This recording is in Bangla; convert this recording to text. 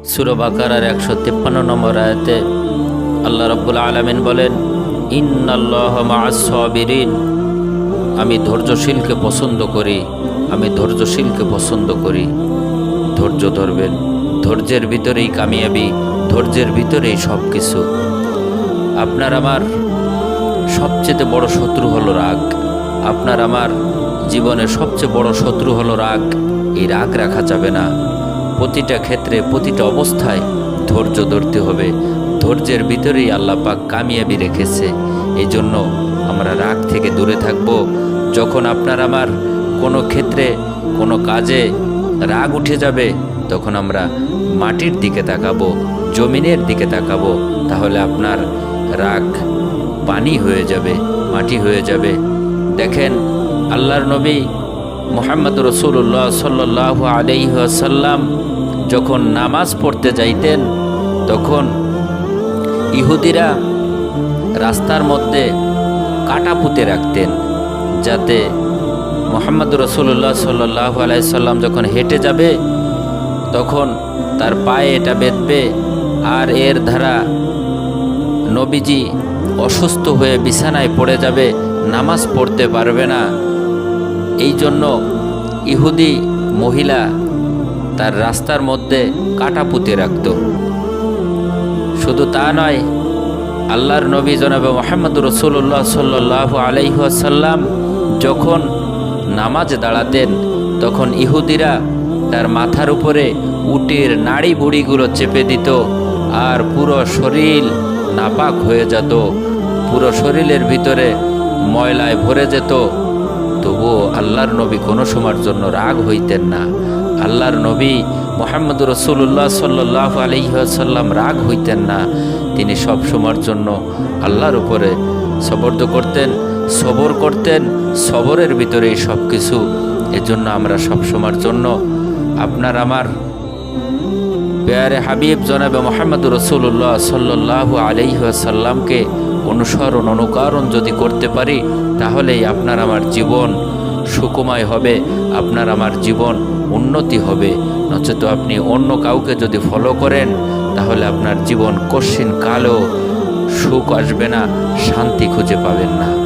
সুরবাকার একশো তিপ্পান্ন নম্বর আয়াতে আল্লাহ রব্বুল আলমিন বলেন, ইন্নাল্লাহ মাসবিরিন আমি ধৈর্যশীলকে পছন্দ করি, আমি ধৈর্যশীলকে পছন্দ করি। ধৈর্য ধরবেন, ধৈর্যের ভিতরেই কামিয়াবি, ধৈর্যের ভিতরেই সব কিছু আপনার আমার সবচেয়ে বড় শত্রু হলো রাগ। আপনার আমার জীবনের সবচেয়ে বড় শত্রু হলো রাগ। এই রাগ রাখা যাবে না। প্রতিটা ক্ষেত্রে, প্রতিটা অবস্থায় ধৈর্য ধরতে হবে। ধৈর্যের ভিতরেই আল্লাহ পাক কামিয়াবি রেখেছে। এই জন্য আমরা রাগ থেকে দূরে থাকব। যখন আপনার আমার কোনো ক্ষেত্রে, কোনো কাজে রাগ উঠে যাবে, তখন আমরা মাটির দিকে তাকাবো, জমিনের দিকে তাকাবো। তাহলে আপনার রাগ পানি হয়ে যাবে, মাটি হয়ে যাবে। দেখেন, আল্লাহর নবী মোহাম্মদ রসুল্লাহ সাল্লাহ আলাইসাল্লাম যখন নামাজ পড়তে যাইতেন, তখন ইহুদিরা রাস্তার মধ্যে কাটা পুঁতে রাখতেন, যাতে মোহাম্মদ রসুল্লাহ সাল্লাহ আলাইসাল্লাম যখন হেঁটে যাবে, তখন তার পায়ে এটা বেঁধবে আর এর ধারা নবীজি অসুস্থ হয়ে বিছানায় পড়ে যাবে, নামাজ পড়তে পারবে না। এই জন্য ইহুদি মহিলা তার রাস্তার মধ্যে কাটা পুঁতে রাখত। শুধু তা নয়, আল্লাহর নবী জনাবে মোহাম্মদ রসুল্লাহ সাল্লাহ আলাইসাল্লাম যখন নামাজ দাঁড়াতেন, তখন ইহুদিরা তার মাথার উপরে উটের নাড়ি বুড়িগুলো চেপে দিত আর পুরো শরীর নাপাক হয়ে যেত। পুরো শরীরের ভিতরে ময়লায় ভরে যেত। তবুও আল্লাহর নবী কোনো সময়ের জন্য রাগ হইতেন না। আল্লাহর নবী মোহাম্মদ রসুল্লাহ সাল্লাহ আলহিহাসাল্লাম রাগ হইতেন না। তিনি সব সময়ের জন্য আল্লাহর উপরে সবর্দ করতেন, সবর করতেন, সবরের ভিতরেই সব কিছু এজন্য আমরা সব সময়ের জন্য আপনার আমার পেয়ারে হাবিব জনাবে মোহাম্মদ রসুল্লাহ সাল্লাহ আলহিহাসাল্লামকে অনুসরণ, অনুকরণ যদি করতে পারি, তাহলেই আপনার আমার জীবন সুকুময় হবে, আপনার আমার জীবন উন্নতি হবে। নচেত আপনি অন্য কাউকে যদি ফলো করেন, তাহলে আপনার জীবন কশিন কালো সুখ আসবে না, শান্তি খুঁজে পাবেন না।